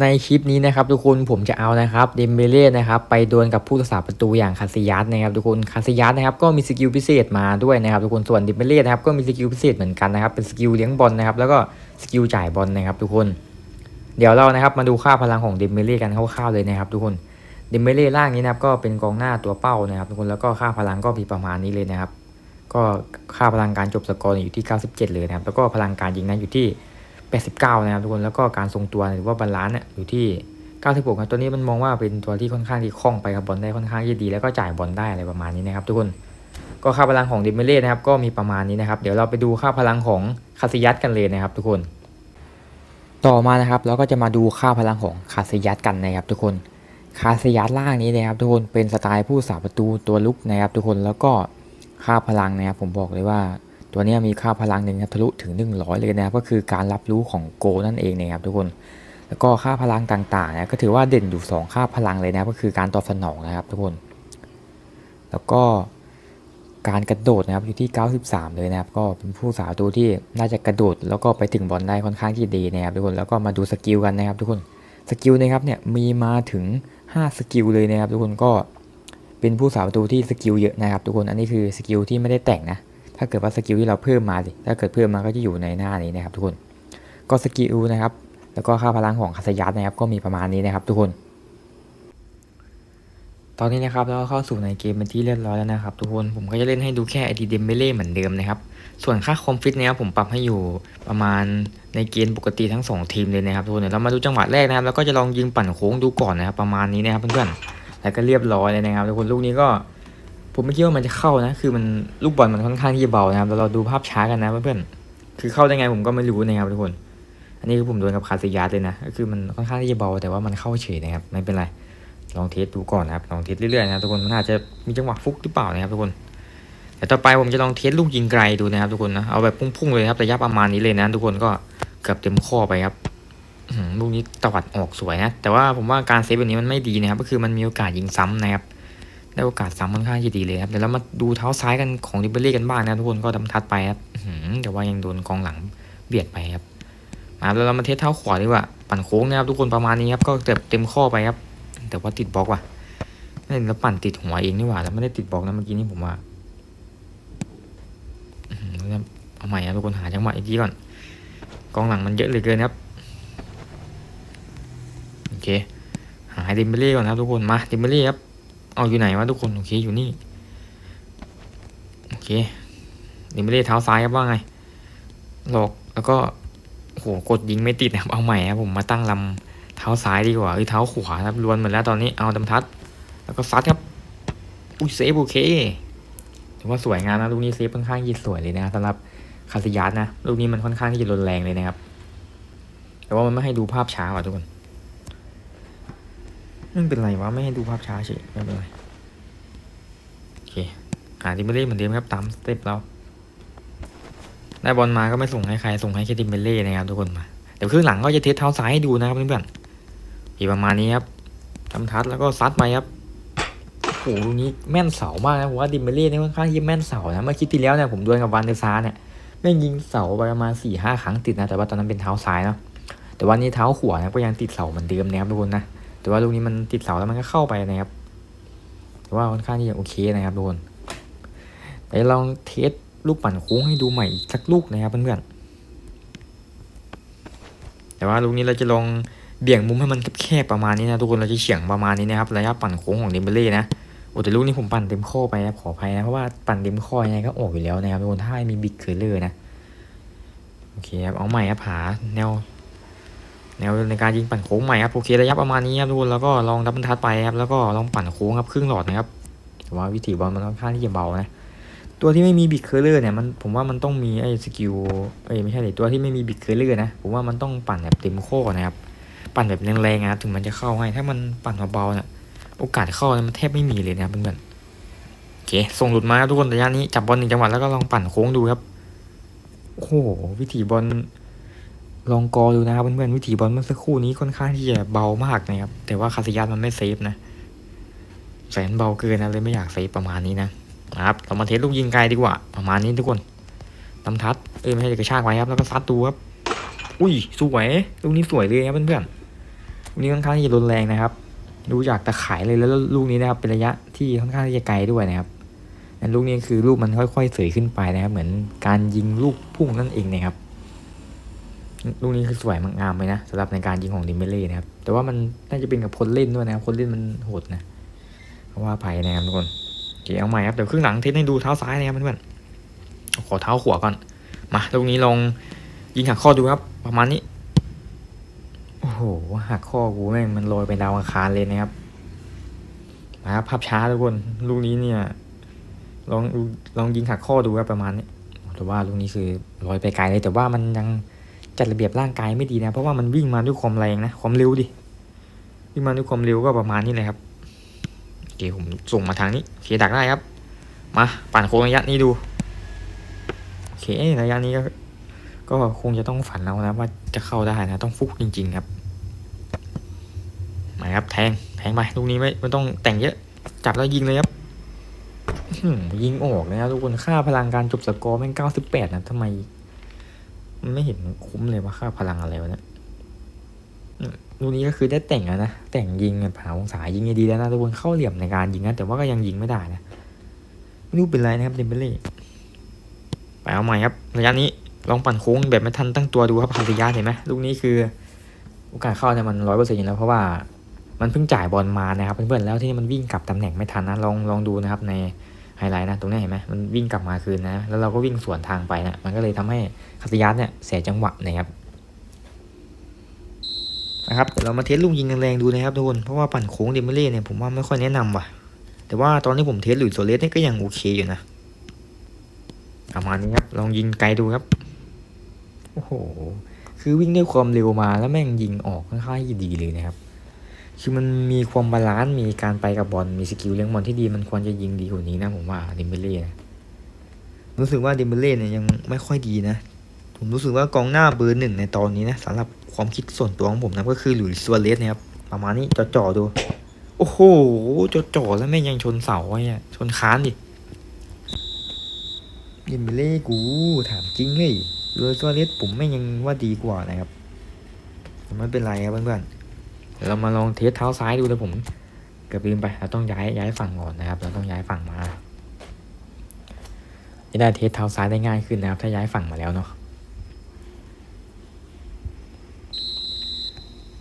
ในคลิปนี้นะครับทุกคนผมจะเอานะครับเดมเบเล่นะครับไปดวลกับผู้รักษาประตูอย่างคาซิยัสนะครับทุกคนคาซิยัสนะครับก็มีสกิลพิเศษมาด้วยนะครับทุกคนส่วนเดมเบเล่นะครับก็มีสกิลพิเศษเหมือนกันนะครับเป็นสกิลเลี้ยงบอลนะครับแล้วก็สกิลจ่ายบอลนะครับทุกคน เดี๋ยวเรานะครับมาดูค่าพลังของเดมเบเล่กันคร่าวๆเลยนะครับทุกคนเดมเบเล่ล่างนี้นะครับก็เป็นกองหน้าตัวเป้านะครับทุกคนแล้วก็ค่าพลังก็มีประมาณนี้เลยนะครับก็ค่าพลังการจบสกอร์อยู่ที่ 97 เลยนะครับแล้วก็พลังการยิงนั้นอยู่ที่ 89 นะครับทุกคนแล้วก็การทรงตัวหรือว่าบาลานซ์เนี่ยอยู่ที่ 96ครับตัวนี้มันมองว่าเป็นตัวที่ค่อนข้างที่คล่องไปกับบอลได้ค่อนข้างที่ดี แล้วก็จ่ายบอลได้อะไรประมาณนี้นะครับทุกคนก็ค่าพลังของดิเมเล่นะครับก็มีประมาณนี้นะครับเดี๋ยวเราไปดูค่าพลังของคาซิยัสกันเลยนะครับ ทุกคน ต่อมานะครับเราก็จะมาดูค่าพลังของคาซิยัสกันนะครับ ทุกคนคาซิยัสล่างนี้นะครับ ทุกคนเป็นสไตล์ผู้สาประตูตัวลุกนะครับ ทุกคนแล้วก็ค่าพลังนะครับผมบอกเลยว่า ตัวนี้มีค่าพลังหนึ่งครับทะลุถึง 100 เลยนะครับก็คือการรับรู้ของโกนั่นเองนะครับทุกคน แล้วก็ค่าพลังต่างๆนะก็ถือว่าเด่นอยู่ 2 ค่าพลังเลยนะก็คือการตอบสนองนะครับทุกคน แล้วก็การกระโดดนะครับอยู่ที่ 93 เลยนะครับ ก็เป็นผู้สาวตัวที่น่าจะกระโดด แล้วก็ไปถึงบอลได้ค่อนข้างที่ดีนะครับทุกคนแล้วก็มาดูสกิลกันนะครับ ทุกคนสกิลนะครับเนี่ยมีมาถึง 5 สกิลเลยนะครับ ทุกคนก็เป็นผู้สาวตัวที่สกิลเยอะนะครับ ทุกคนอันนี้คือสกิลที่ไม่ได้แต่งนะ ถ้าเกิดว่าสกิลที่เราเพิ่มมาสิถ้าเกิดเพิ่มมาก็จะอยู่ในหน้านี้นะครับทุกคน ก็สกิลนะครับ แล้วก็ค่าพลังของคาสยัสนะครับ ก็มีประมาณนี้นะครับ ทุกคน ตอนนี้นะครับเราก็เข้าสู่ในเกมเป็นที่เรียบร้อยแล้วนะครับ ทุกคน ผมก็จะเล่นให้ดูแค่ไอดีเดมเบเล่เหมือนเดิมนะครับ ส่วนค่าคอมฟิตเนี่ยผมปรับให้อยู่ประมาณในเกณฑ์ปกติทั้งสองทีมเลยนะครับทุกคนเดี๋ยวเรามาดูจังหวะแรกนะครับ แล้วก็จะลองยิงปั่นโค้งดูก่อนนะครับ ประมาณนี้นะครับเพื่อนๆ แล้วก็เรียบร้อยเลยนะครับทุกคนลูกนี้ก็ ผมไม่คิดว่ามันจะเข้านะ คือมันลูกบอลมันค่อนข้างที่จะเบานะครับแล้วเราดูภาพช้ากันนะเพื่อนๆคือเข้าได้ไงผมก็ไม่รู้นะครับทุกคน อันนี้คือผมโดนกับคาซิยาสเลยนะก็คือมันค่อนข้างที่จะเบาแต่ว่ามันเข้าเฉยนะครับไม่เป็นไรลองเทสดูก่อนนะครับลองเทสเรื่อยๆนะครับทุกคนมันอาจจะมีจังหวะฟุกหรือเปล่านะครับทุกคนแต่ต่อไปผมจะลองเทสลูกยิงไกลดูนะครับทุกคนนะเอาแบบพุ่งๆเลยครับระยะประมาณนี้เลยนะ ทุกคนก็เกือบเต็มข้อไปครับลูกนี้ตวัดออกสวยนะแต่ว่าผมว่าการเซฟแบบนี้มันไม่ดีนะครับ ก็คือมันมีโอกาสยิงซ้ำนะครับ ได้โอกาสซ้ำค่อนข้างจะดีเลยครับเดี๋ยวเรามาดูเท้าซ้ายกันของดิเบอรี่กันบ้างนะทุกคนก็ดำทัดไปครับแต่ว่ายังโดนกองหลังเบียดไปครับมาแล้วเรามาเทสเท้าขวาดีกว่าปั่นโค้งนะครับทุกคนประมาณนี้ครับก็เต็มเต็มข้อไปครับ แต่ว่าติดบล็อกว่ะนี่แล้วปั่นติดหัวเองนี่หว่าแล้วไม่ได้ติดบล็อกนะเมื่อกี้นี่ผมว่าอื้ออเอาใหม่ครับทุกคนหาจังหวะอีกทีก่อนกองหลังมันเยอะเหลือเกินครับโอเคหาดิมเบอรี่ก่อนครับทุกคนมาดิมเบอรี่ครับ เอาอยู่ไหนวะทุกคนโอเคอยู่นี่โอเคนี่ไม่ได้เท้าซ้ายครับว่าไงหลอกแล้วก็โหกดยิงไม่ติดนะครับเอาใหม่ครับผมมาตั้งลำเท้าซ้ายดีกว่าเอ้ยเท้าขวาครับล้วนหมดแล้วตอนนี้เอาดำทัด แล้วก็ซัดครับอุ้ยเซฟโอเคถือว่าสวยงามนะลูกนี้เซฟค่อนข้างยี่สวยเลยนะสำหรับคาซิยัสนะลูกนี้มันค่อนข้างที่จะรุนแรงเลยนะครับ แต่ว่ามันไม่ให้ดูภาพช้าว่ะทุกคน ไม่เป็นไรวะไม่ให้ดูภาพช้าเฉยไม่เป็นไรโอเคหาดิมเบเล่เหมือนเดิมครับตามสเต็ปเราได้บอลมาก็ไม่ส่งให้ใครส่งให้แค่ดิมเบเล่นะครับทุกคนมาเดี๋ยวครึ่งหลังก็จะเทสเท้าซ้ายให้ดูนะครับเพื่อนๆอีประมาณนี้ครับทำทัดแล้วก็ซัดไปครับโอ้โหลูกนี้แม่นเสามากนะผมว่าดิมเบเล่เนี่ยค่อนข้างที่แม่นเสานะเมื่อคิดที่แล้วเนี่ยผมดวลกับวันเดอร์ซาเนี่ยแม่งยิงเสาไปประมาณสี่ห้าครั้งติดนะแต่ว่าตอนนั้นเป็นเท้าซ้ายเนาะแต่วันนี้เท้าขวานะก็ยังติดเสาเหมือนเดิมนะครับทุกคนนะ แต่ว่าลูกนี้มันติดเสาแล้วมันก็เข้าไปนะครับ แต่ว่าค่อนข้างที่จะโอเคนะครับทุกคนเดี๋ยวลองเทสลูกปั่นโค้งให้ดูใหม่อีกสักลูกนะครับเพื่อนๆแต่ว่าลูกนี้เราจะลองเบี่ยงมุมให้มันแคบๆประมาณนี้นะทุกคนเราจะเฉียงประมาณนี้นะครับระยะปั่นโค้งของเดมเบเล่นะโอ้แต่ลูกนี้ผมปั่นเต็มข้อไปนะขออภัยนะเพราะว่าปั่นเต็มข้อยังไงก็ออกอยู่แล้วนะครับทุกคนถ้าไม่มีบิ๊กเคอร์เลอร์นะโอเคครับเอาใหม่ครับหาแนว แนวในการยิงปั่นโค้งใหม่ครับโอเคระยะประมาณนี้ครับทุกคนแล้วก็ลองดับบรรทัดไปครับแล้วก็ลองปั่นโค้งครับครึ่งหลอดนะครับแต่ว่าวิถีบอลมันค่อนข้างที่จะเบานะตัวที่ไม่มีบิ๊กเคอร์เลอร์เนี่ยมันผมว่ามันต้องมีไอ้สกิลเอ้ยไม่ใช่ดิตัวที่ไม่มีบิ๊กเคอร์เลอร์นะผมว่ามันต้องปั่นแบบเต็มข้อนะครับปั่นแบบแรงๆนะครับถึงมันจะเข้าให้ถ้ามันปั่นเบาๆเนี่ยโอกาสเข้าเนี่ยมันแทบไม่มีเลยนะครับเพื่อนๆโอเคส่งหลุดมาครับทุกคนระยะนี้จับบอลหนึ่งจังหวะแล้วก็ลองปั่นโค้งดูครับโอ้โหวิถีบอล ลองกอดูนะครับเพื่อนๆวิถีบอลเมื่อสักครู่นี้ค่อนข้างที่จะเบามากนะครับ แต่ว่าคาสิยัสมันไม่เซฟนะแสนเบาเกินนะเลยไม่อยากเซฟประมาณนี้นะครับเรามาเทสลูกยิงไกลดีกว่า ประมาณนี้ทุกคนตำทัดเอ้ยไม่ใช่กระชากไว้ครับแล้วก็ซัดดูครับอุ้ยสวยลูกนี้สวยเลยครับเพื่อนๆลูกนี้ค่อนข้างที่จะรุนแรงนะครับ ดูจากตะข่ายเลยแล้วลูกนี้นะครับเป็นระยะที่ค่อนข้างที่จะไกลด้วยนะครับลูกนี้คือลูกมันค่อยๆเสยขึ้นไปนะครับ เหมือนการยิงลูกพุ่งนั่นเองนะครับ ลูกนี้คือสวยงามเลยนะสำหรับในการยิงของดิมเบเล่นะครับ แต่ว่ามันน่าจะเป็นกับคนเล่นด้วยนะครับคนเล่นมันโหดนะเพราะว่าภัยนะครับทุกคนโอเคเอาใหม่ครับเดี๋ยวครึ่งหลังเทสให้ดูเท้าซ้ายนะครับเพื่อนๆขอเท้าขวาก่อนมาลูกนี้ลองยิงหักข้อดูครับ ประมาณนี้โอ้โหหักข้อกูแม่งมันลอยไปดาวอังคารเลยนะครับมาครับภาพช้าทุกคนลูกนี้เนี่ยลองลองยิงหักข้อดูครับประมาณนี้แต่ว่าลูกนี้คือลอยไปไกลเลยแต่ว่ามันยัง จัดระเบียบร่างกายไม่ดีนะ เพราะว่ามันวิ่งมาด้วยความแรงนะ ความเร็วดิ วิ่งมาด้วยความเร็วก็ประมาณนี้เลยครับโอเคผมส่งมาทางนี้โอเคดักได้ครับ มาปั่นโค้งระยะนี้ดูโอเคระยะนี้ก็ก็คงจะต้องฝันเอานะ ว่าจะเข้าได้นะ ต้องฟุกจริง ๆ ครับมาครับแทงแทงไปลูกนี้ไม่ไม่ต้องแต่งเยอะ จับแล้วยิงเลยครับยิงออกนะครับทุกคนค่าพลังการจบสกอร์แม่งเก้าสิบแปดนะทำไม มันไม่เห็นคุ้มเลยว่าค่าพลังอะไรวะเนี่ยลูกนี้ก็คือได้แต่งแล้วนะ แต่งยิงผ่าองศายิงดีแล้วนะทุกคนเข้าเหลี่ยมในการยิงนะแต่ว่าก็ยังยิงไม่ได้นะไม่รู้เป็นไรนะครับเดมเบเล่ไปเอาใหม่ครับระยะนี้ลองปั่นโค้งแบบไม่ทันตั้งตัวดูครับคาริยาเห็นไหมลูกนี้คือ โอกาสเข้าเนี่ยมันร้อยเปอร์เซ็นต์อยู่แล้วเพราะว่ามันเพิ่งจ่ายบอลมานะครับเพื่อนๆแล้วที่มันวิ่งกลับตำแหน่งไม่ทันนะลองลองดูนะครับใน ไฮไลท์นะตรงนี้เห็นไหมมันวิ่งกลับมาคืนนะ แล้วเราก็วิ่งสวนทางไปนะมันก็เลยทำให้คาริยาเนี่ยเสียจังหวะนะครับนะครับเดี๋ยวเรามาเทสลูกยิงแรงๆดูนะครับทุกคนเพราะว่าปั่นโค้งเดมิเล่เนี่ยผมว่าไม่ค่อยแนะนำว่ะ แต่ว่าตอนนี้ผมเทสหลุยส์โซเลสเนี่ยก็ยังโอเคอยู่นะประมาณนี้ครับลองยิงไกลดูครับโอ้โหคือวิ่งด้วยความเร็วมาแล้วแม่งยิงออกค่อนข้างดีเลยนะครับ คือมันมีความบาลานซ์มีการไปกับบอลมีสกิลเลี้ยงบอลที่ดีมันควรจะยิงดีกว่านี้นะผมว่าดิมเบเล่นะรู้สึกว่าดิมเบเล่เนี่ยยังไม่ค่อยดีนะ ผมรู้สึกว่ากองหน้าเบอร์หนึ่งในตอนนี้นะสำหรับความคิดส่วนตัวของผมนะก็คือหลุยส์ซัวเรสนะครับประมาณนี้จ่อๆดู โอ้โหจ่อๆแล้วแม่ยังชนเสาไว้อะชนค้านดิดิมเบเล่กูถามจริงเลยโรยส์ซัวเรสผมไม่ยังว่าดีกว่านะครับไม่เป็นไรครับเพื่อนๆ เดี๋ยวเรามาลองเทสเท้าซ้ายดูเลยผมเกือบลืมไปเราต้องย้ายย้ายฝั่งก่อนนะครับ เราต้องย้ายฝั่งมาจะได้เทสเท้าซ้ายได้ง่ายขึ้นนะครับ ถ้าย้ายฝั่งมาแล้วเนาะ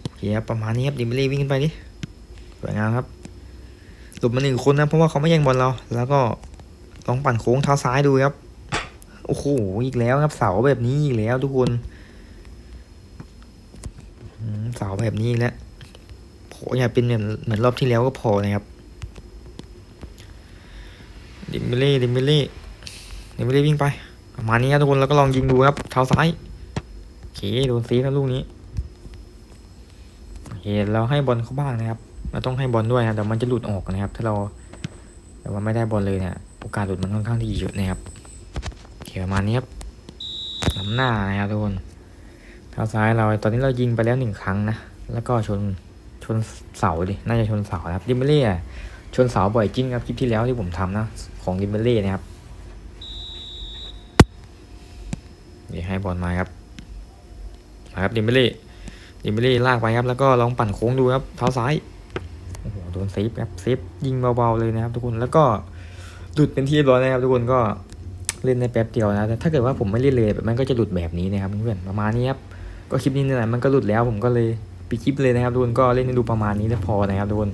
โอเคครับประมาณนี้ครับดิมเบเล่วิ่งขึ้นไปดิสวยงามครับหลบมาหนึ่งคนนะเพราะว่าเขาไม่แย่งบอลเรา แล้วก็ลองปั่นโค้งเท้าซ้ายดูครับโอ้โหอีกแล้วครับเสาแบบนี้อีกแล้วทุกคนเสาแบบนี้อีกแล้ว โผอย่าเป็นเหมือนเหมือนรอบที่แล้วก็พอนะครับดิมเบเล่ดิมเบเล่ดิมเบเล่วิ่งไปประมาณนี้ครับทุกคนแล้วก็ลองยิงดูครับเท้าซ้ายโอเคโดนซีครับลูกนี้โอเคเราให้บอลเข้าบ้างนะครับเราต้องให้บอลด้วยนะแต่มันจะหลุดออกนะครับ ถ้าเราแต่ว่าไม่ได้บอลเลยเนี่ยโอกาสหลุดมันค่อนข้างที่จะเยอะนะครับโอเคประมาณนี้ครับน้ำหน้านะครับทุกคนเท้าซ้ายเราตอนนี้เรายิงไปแล้วหนึ่งครั้งนะแล้วก็ชน ชนเสาดิน่าจะชนเสานะครับดิมเบเล่ชนเสาบ่อยจริงครับคลิปที่แล้วที่ผมทำนะ ของดิมเบเล่นะครับเดี๋ยวให้บอลมาครับมาครับดิมเบเล่ดิมเบเล่ลากไปครับ แล้วก็ลองปั่นโค้งดูครับเท้าซ้ายโอ้โหโดนเซฟครับเซฟยิงเบาๆเลยนะครับ ทุกคนแล้วก็หลุดเป็นที่เรียบร้อยนะครับ ทุกคนก็เล่นในแป๊บเดียวนะแต่ถ้าเกิดว่าผมไม่เล่นเลยแบบมันก็จะหลุดแบบนี้นะครับเพื่อนๆประมาณนี้ครับก็คลิปนี้เนี่ยมันก็หลุดแล้วผมก็เลย ปิดคลิปเลยนะครับทุกคนก็เล่นให้ดูประมาณนี้แล้วพอนะครับทุกคน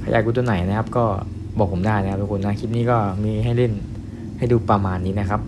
ใครอยากดูตัวไหนนะครับ ก็บอกผมได้นะครับทุกคนนะคลิปนี้ก็มีให้เล่นให้ดูประมาณนี้นะครับ